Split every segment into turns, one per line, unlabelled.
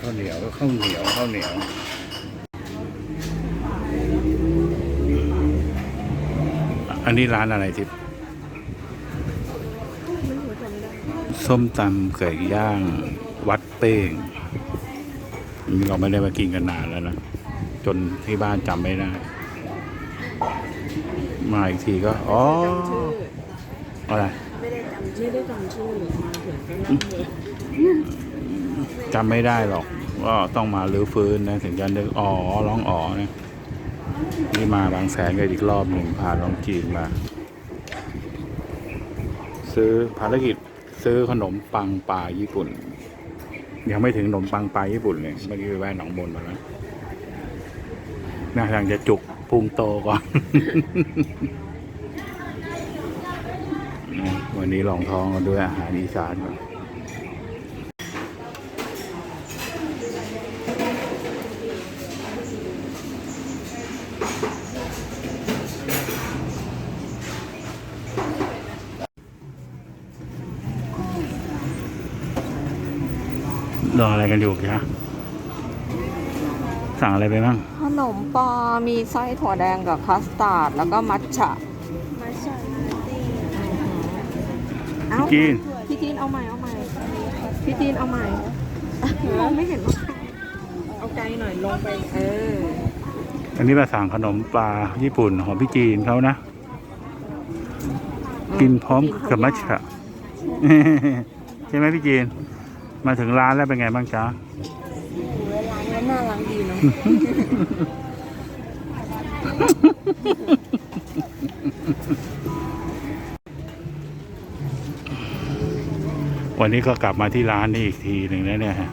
ข้าวเหนียวข้าวเหนียวข้าวเหนียวอันนี้ร้านอะไรทิพย์ ส้มตำไก่ย่าง วัดเป้งนี่เราไม่ได้มากินกันนานแล้วนะ จนที่บ้านจำไม่ได้ มาอีกทีก็ อ๋อ อะไร
ไม่ได้จำชื่อไม่ได้จำชื่อมาถึงก็นั่งเลย
จำไม่ได้หรอก ก็ต้องมาลื้อฟื้นนะ ถึงจะนึกอ๋อร้องอ๋อเนี่ยนี่มาบางแสนกันอีกรอบหนึ่งพาน้องจีนมา ซื้อภารกิจ ซื้อขนมปังปลาญี่ปุ่น ยังไม่ถึงขนมปังปลาญี่ปุ่นเลยเมื่อกี้ไปแวะหนองบนมาแล้วน่าทางจะจุกพุงโตก่อนวันนี้ลองท้องกันด้วยอาหารอีสานก่อน รออะไร กันอยู่จ๊ะสั่งอะไรไปบ้าง
ขนมปอมีไส้ถั่วแดงกับคัสตาร์ด แล้วก็มัทฉะ
มาชาลาเต้
เอ้า
กิน
พี่จีนเอาใหม่เอาใหม่พี่จีนเอาใหม่มองไม่เห็นว่าเอาไกลหน่อยลงไปเออ
อันนี้มาสั่งขนมปลาญี่ปุ่นของพี่จีนเขานะ กินพร้อมกับมัชฉะใช่ไหมพี่จีน มาถึงร้านแล้วเป็นไงบ้างจ๊ะ
เวลานี้น่ารักดีเนาะ
วันนี้ก็กลับมาที่ร้านนี้อีกทีหนึ่งแล้วเนี่ยฮะ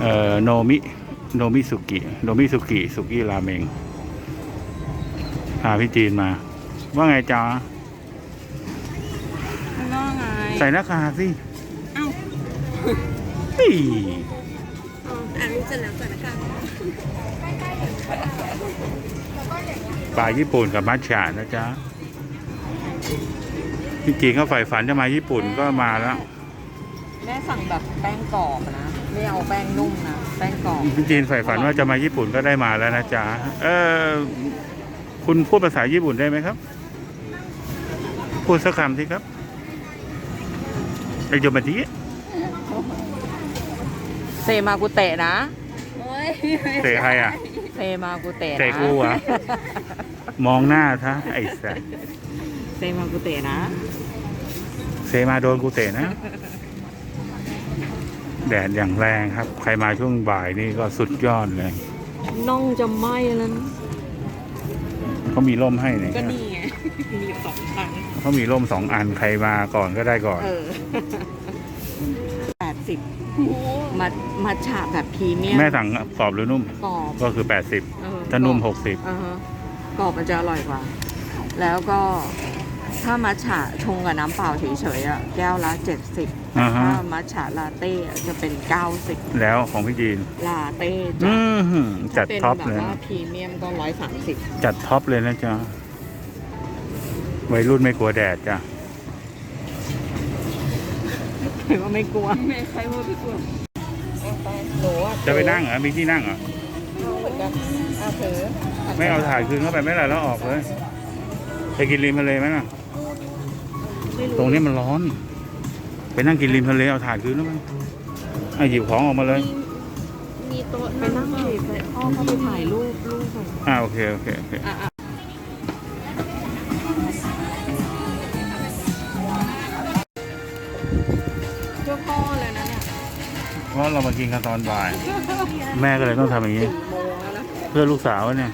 เอ่อโนมิ โนมิสุกิ โนมิสุกิ สุกิราเมง พาพี่จีนมา ว่าไงจ๊ะ
น่าไง
ใส่หน้ากากสิ
เอ้า
เฮ้ย
อ่านรู้เสร็จแล้วแต่ละกัน
ปลาญี่ปุ่นกับมัทฉะนะจ๊ะพี่จีนเขาใฝ่ฝันจะมาญี่ปุ่นก็มาแล้ว
แม่สั่งแบบแป้งกรอบนะ ไม่เอาแป้งนุ่มนะ แป้งกรอบ
พี่จีนใฝ่ฝันว่าจะมาญี่ปุ่นก็ได้มาแล้วนะจ๊ะ เออคุณพูดภาษาญี่ปุ่นได้ไหมครับ พูดสักคำสิครับไอโยมาที
เซมากุเตะนะ
โอ้ย
เตะใครอะ
เซมากุเตะนะ
เตะกูเหรอมองหน้าซะไอ้สัส
เซมากุเตะนะ
เซมาโดนกูเตะนะ แดดอย่างแรงครับ ใครมาช่วงบ่ายนี่ก็สุดยอดเลย
น่องจะไหม้แล้วนะ
เขามีร่มให้เนี่ย
ก็นี่ไง มีอยู่สองครั้ง
เขามีร่มสองอันใครมาก่อนก็ได้ก่อน
เออแปดสิบ มัดมัดฉาแบบพรีเมียม
แม่สั่งกรอบหรือนุ่ม
กรอบ
ก็คือ
เออ
80ถ้านุ่ม
อ่าฮะกรอบมันจะอร่อยกว่า แล้วก็ถ้ามัทฉะชงกับน้ำเปล่าเฉยๆอะแก้วละ 70
อ่าฮะ
ถ้ามัทฉะลาเต้อะจะเป็น 90
60 แล้วของพี่จีน
ลาเต้
อื
จะ
อหือจัด
ถ้าเป็น
ท็อป
แบบ
เลย
ว่า
นะ
พรีเมียมก็130
จัดท็อปเลยนะจ๊ะวัยรุ่นไม่กลัวแดดจ้ะ
หรือว่าไม่กลัว
ไม่ใครว่าพี่กลัว
ห นูอะ
จะไปนั่งเหรอมีที่นั่งเหรอ
เหมือนกันเอาเถอะ
ไม่เอาถ่ายคืนเข้าไปไม่ไรแล้วออกเลยไปกินริมทะเลไหมน่ะ ตรงนี้มันร้อน ไปนั่งกินริมทะเลเอาถ่ายคืนแล้วมั้ยไอ้หยิบของออกมาเลย
มีโต๊ะ
ไปนั่งดิไปอ้อมเข้าไปถ่ายรูปรูปก่อน
อ่าโอเคโอเคโอเค
เรา
มากินกันตอนบ่าย แม่ก็เลยต้องทำอย่างนี้ เพื่อลูกสาวเนี่ย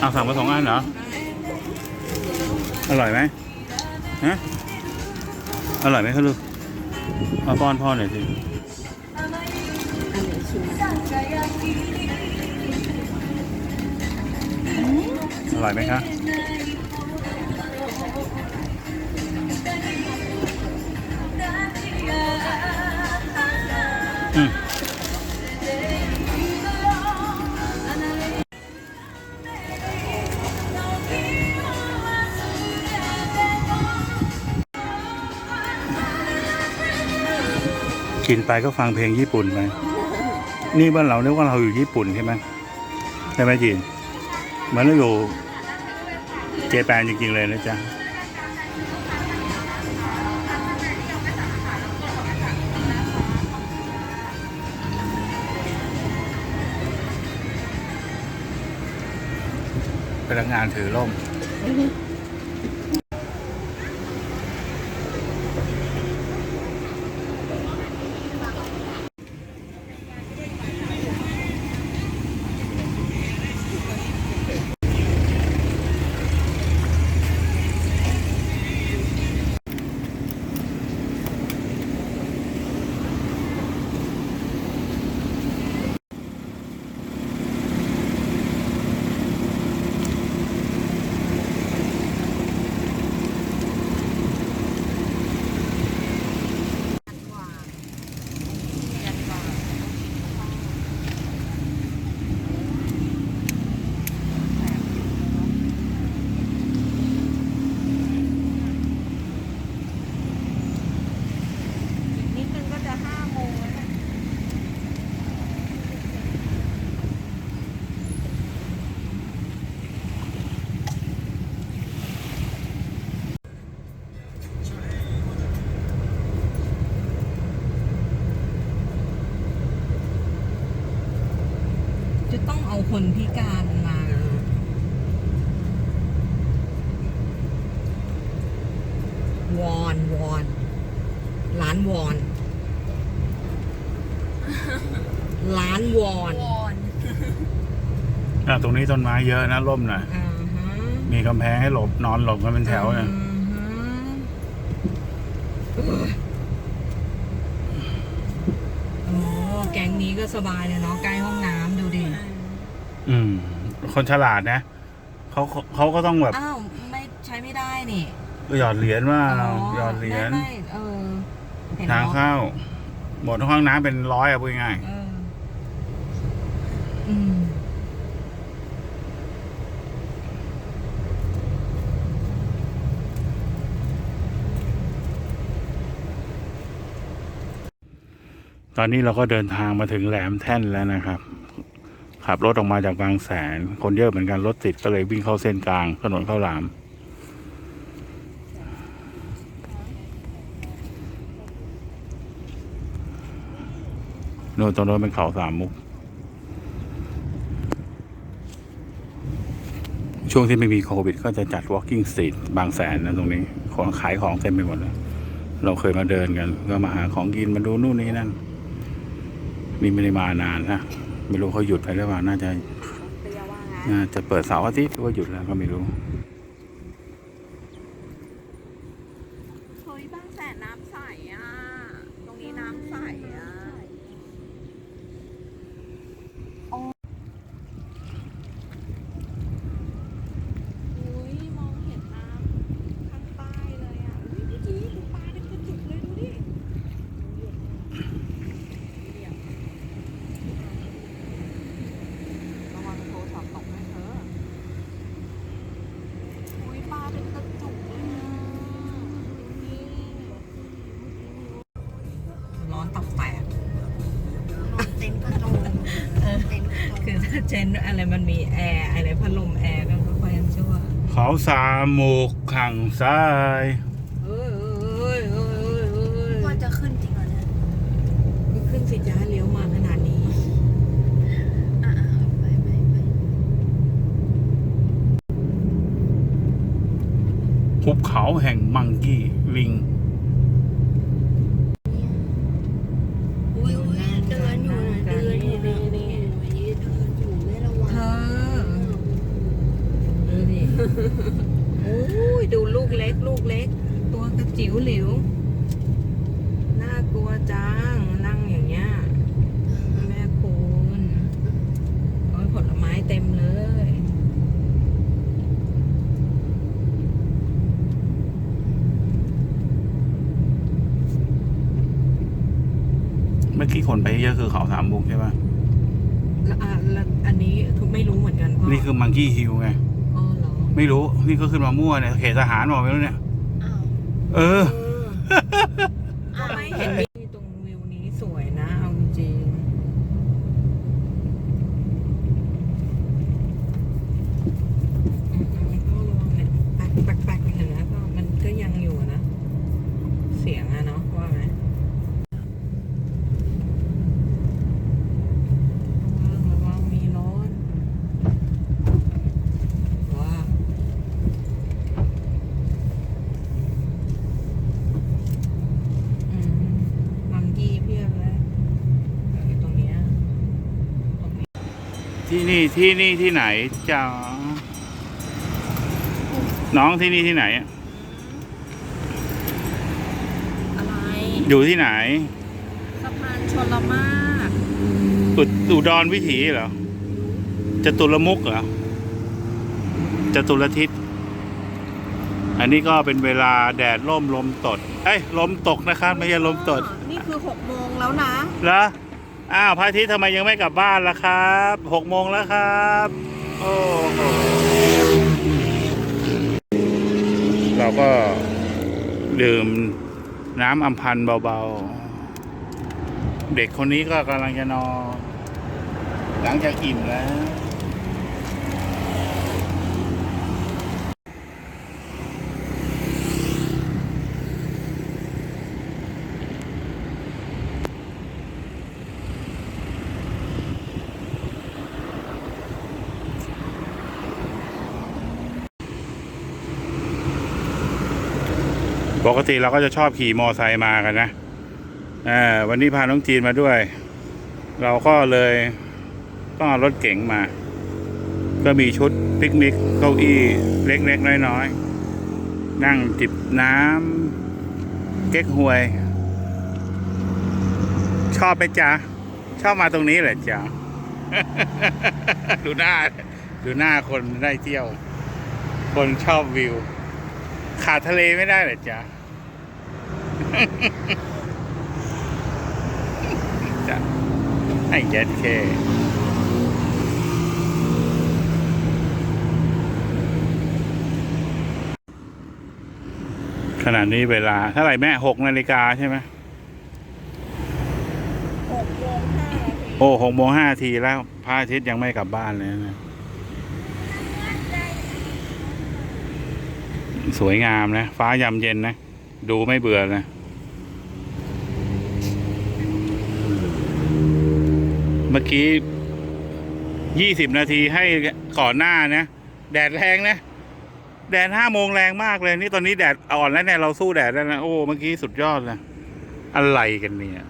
เอาสั่งมาสองอันเหรอ อร่อยไหมฮะอร่อยไหมครับลูกมาป้อนพ่อหน่อยสิ
อันไหนชิม
อร่อยไหมคะ กินไปก็ฟังเพลงญี่ปุ่นไปนี่บ้านเราเรียกว่าเราอยู่ญี่ปุ่นใช่ไหมใช่ไหมจีนมือนเราอยู่เจแปนจริงๆเลยนะจ๊ะพนักงานถือร่ม
นิดนึงก็จะห้าโมงแล้วนะ จะต้องเอาคนพิการมา วอนวอนร้านวอนร้านวอน
วอน
อะตรงนี้ต้นไม้เยอะนะร่มหน่อย
อ่าฮะ
มีกำแพงให้หลบนอนหลบกันเป็นแถวเนี่ย
อือฮะโอ้แก๊งนี้ก็สบายเลยเนาะใกล้ห้องน้ำดูดิ
อืม คนฉลาดนะเขาเขาก็ต้องแบบ
อ้าวไม่ใช้ไม่ได้นี่
หยอดเหรียญว่าหยอดเหรียญ
ไม่ไม่เออเห็น
ทาง
เนาะ
เข้าหมดห้องน้ำเป็นร้อยอะพูดง่าย
เอออืม
ตอนนี้เราก็เดินทางมาถึงแหลมแท่นแล้วนะครับ ขับรถออกมาจากบางแสน คนเยอะเหมือนกันรถติดก็เลยวิ่งเข้าเส้นกลาง ถนนข้าวหลาม โน่นตรงโน้นเป็นเขาสามมุก ช่วงที่ไม่มีโควิด ก็จะจัด walking street บางแสนนะตรงนี้ ของขายของเต็มไปหมดเลยเราเคยมาเดินกัน ก็มาหาของกินมาดูนู่นนี่นั่นมีไม่ได้มานานนะ ไม่รู้เขาหยุดไปหรือเปล่าน่าจะ
เตียว่าไง
น่าจะเปิดเสาร์อาทิตย์หรือว่าหยุดแล้วก็ไม่รู้
เฮ้ยบางแสนน้ำใสอะ ตรงนี้น้ำใสอะ
อุ้ยมองเห็นน้ำข้างใต้เลยอะอุ้ยเมื่อกี้ดูปลาเป็นกระจุกเลยดูดิ
ระวังโทรศัพท์ตกนะเธอ
อุ้ยปลาเป็นกระจุกเลยอะนี่
ร้อนตับแตก
นอนเต็นท์กระโจมเต็นท์กระโจม
คือถ้า เจนอะไรมันมีแอร์อะไรพัดลมแอร์ก็ค่อยยังชั่ว
เขาสามหมูกขังซ้าย
เอ้ยเอ้ยเอ้ยเอ้ยเอ้ยเอ้ย
ว่าจะขึ้นจริงเหรอเนี่ย
ก็ขึ้นสิจ้าเลี้ยวมาขนาดนี้
อะอะไปไปไป
ภูเขาแห่งมังกี้ลิง
อุ้ยอุ้ยเดินอยู่นะเดินอยู่นะนี่เดินอยู่ไม่ระวัง
เธอ ดูดิโอ้ยดูลูกเล็ก ลูกเล็ก ตัวกระจิ๋วหลิว น่ากลัวจัง นั่งอย่างเงี้ย แม่คุณโอ้ยผลไม้เต็มเลย
คนไปเยอะคือเขาสามมุกใช่ปะ
แล้วอะแล้วอันนี้ไม่รู้เหมือนกันพ่อ
นี่คือมังกี้ฮิลไง
อ๋อเหรอ
ไม่รู้ นี่ก็ขึ้นมามั่วเนี่ยเขตทหารบอกไม่รู้เนี่ย
อ้าว
เออ
ก็ไม่เห็นมีตรงวิวนี้สวยนะเอาจริงอืมๆก็ระวังเนี่ยแป๊กแป๊กแป๊กเห็นไหมก็มันก็ยังอยู่นะ เสียงอะเนาะว่าไหมระวังระวังมีรถว้าวอืมมังกี้เพียบเลยอยู่ตรงเนี้ยตรงนี้
ที่ นี่ที่นี่ที่ไหนจ้าน้องที่นี่ที่ไหนอะ
อะไร
อยู่ที่ไหน
สะพานชลมาก
อุดอุดรวิถีเหรอจตุรมุกเหรอจตุรทิศอันนี้ก็เป็นเวลาแดดร่มลมตด เอ้ยลมตกนะครับ ไม่ใช่ลมตด
นี่คือหกโมงแล้วนะ
เหร ออ้าวพระอาทิตย์ทำไมยังไม่กลับบ้านล่ะครับหกโมงแล้วครับ โอ้โหเราก็ดื่มน้ำอัมพันธ์เบาๆ เด็กคนนี้ก็กำลังจะนอน หลังจากอิ่มแล้ว ปกติเราก็จะชอบขี่มอไซค์มากันนะวันนี้พาน้องจีนมาด้วย เราก็เลยต้องเอารถเก๋งมา ก็มีชุดปิกนิกเก้าอี้เล็กๆน้อยๆ นั่งจิบน้ำเก๊กฮวย ชอบไหมจ๊ะชอบมาตรงนี้เหรอจ๊ะดูหน้า ดูหน้าคนได้เที่ยว คนชอบวิว ขาดทะเลไม่ได้เหรอจ๊ะ จ๊ะไอ้เจ็ดเคขณะนี้เวลาเท่าไหร่แม่หกนาฬิกาใช่ไหม
หกโมงห้านาที
โอ้หกโมงห้าทีแล้วพระอาทิตย์ยังไม่กลับบ้านเลยนะ สวยงามนะ ฟ้ายามเย็นนะ ดูไม่เบื่อนะ เมื่อกี้ยี่สิบนาทีให้ก่อนหน้านะ แดดแรงนะ แดดห้าโมงแรงมากเลย นี่ตอนนี้แดดอ่อนแล้วเนี่ยเราสู้แดดแล้วนะ โอ้ เมื่อกี้สุดยอดเลยอะไรกันเนี่ย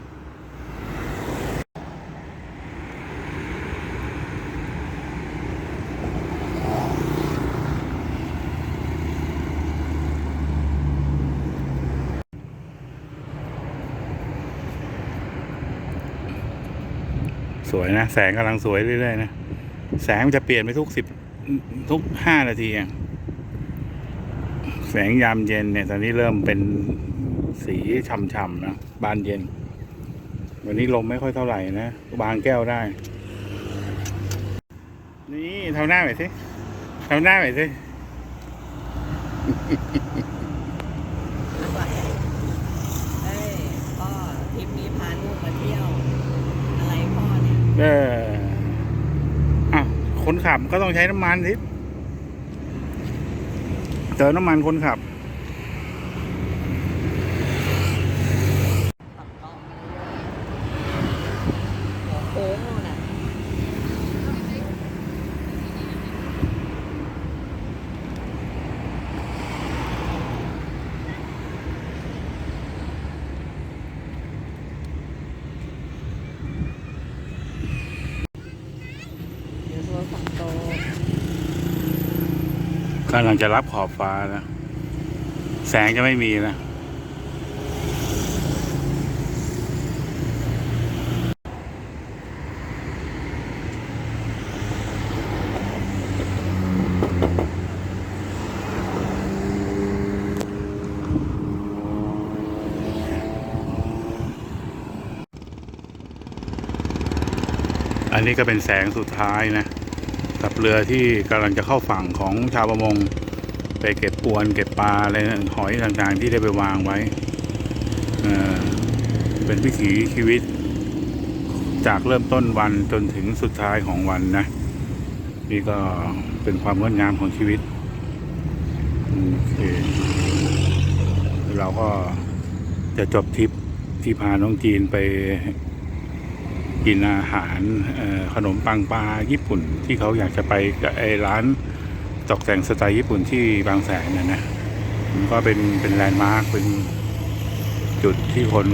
วยนะ แสงกำลังสวยเรื่อยๆนะ แสงมันจะเปลี่ยนไปทุกสิบทุกห้านาทีอะแสงยามเย็นเนี่ย ตอนนี้เริ่มเป็นสีช่ำๆนะ บานเย็น วันนี้ลมไม่ค่อยเท่าไหร่นะ บางแก้วได้ นี่ทำหน้าหน่อยสิทำหน้าหน่อยสิ
เอ้ยพ่อทริปนี้พาลูกมาเที่ยว อะไรพ่อเนี่ย
เอออะคนขับ ก็ต้องใช้น้ำมันสิเติมน้ำมันคนขับ
โอ้หัวโค้งนู่นน่ะ เดี๋ยวโทรศัพท์โต
กำลังจะรับขอบฟ้าแล้วแสงจะไม่มีนะอันนี้ก็เป็นแสงสุดท้ายนะ กับเรือที่กำลังจะเข้าฝั่งของชาวประมง ไปเก็บปวนเก็บปลาอะไรหอยต่างๆ ที่ได้ไปวางไว้เเป็นวิถีชีวิต จากเริ่มต้นวันจนถึงสุดท้ายของวันนะ นี่ก็เป็นความงดงามของชีวิตเเราก็จะจบทริปที่พาน้องจีนไป กินอาหารขนมปังปลาญี่ปุ่น ที่เขาอยากจะไปกับไอ้ร้านตกแต่งสไตล์ญี่ปุ่นที่บางแสนนะนะมันก็เป็นเป็นแลนด์มาร์คเป็นจุดที่คน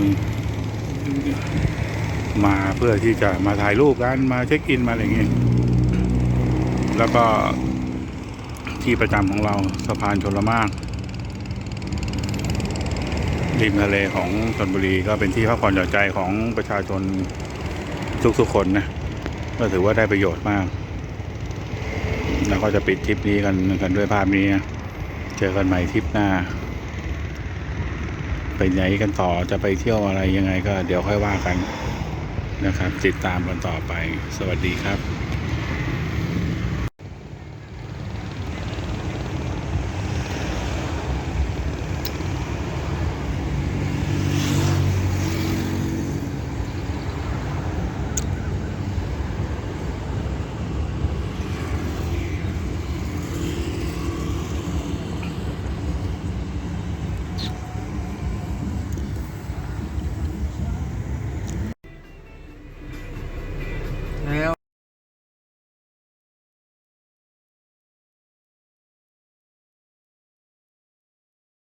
มาเพื่อที่จะมาถ่ายรูปกันมาเช็คอินมาอะไรเงี้ยแล้วก็ที่ประจำของเราสะพานชลมากริมทะเลของชนบุรีก็เป็นที่พักผ่อนหย่อนใจของประชาชน ทุกๆคนนะก็ถือว่าได้ประโยชน์มาก แล้วก็จะปิดทริปนี้กันกันด้วยภาพนี้นะเจอกันใหม่ทริปหน้าไปไหนกันต่อจะไปเที่ยวอะไรยังไงก็เดี๋ยวค่อยว่ากันนะครับ ติดตามกันต่อไป สวัสดีครับ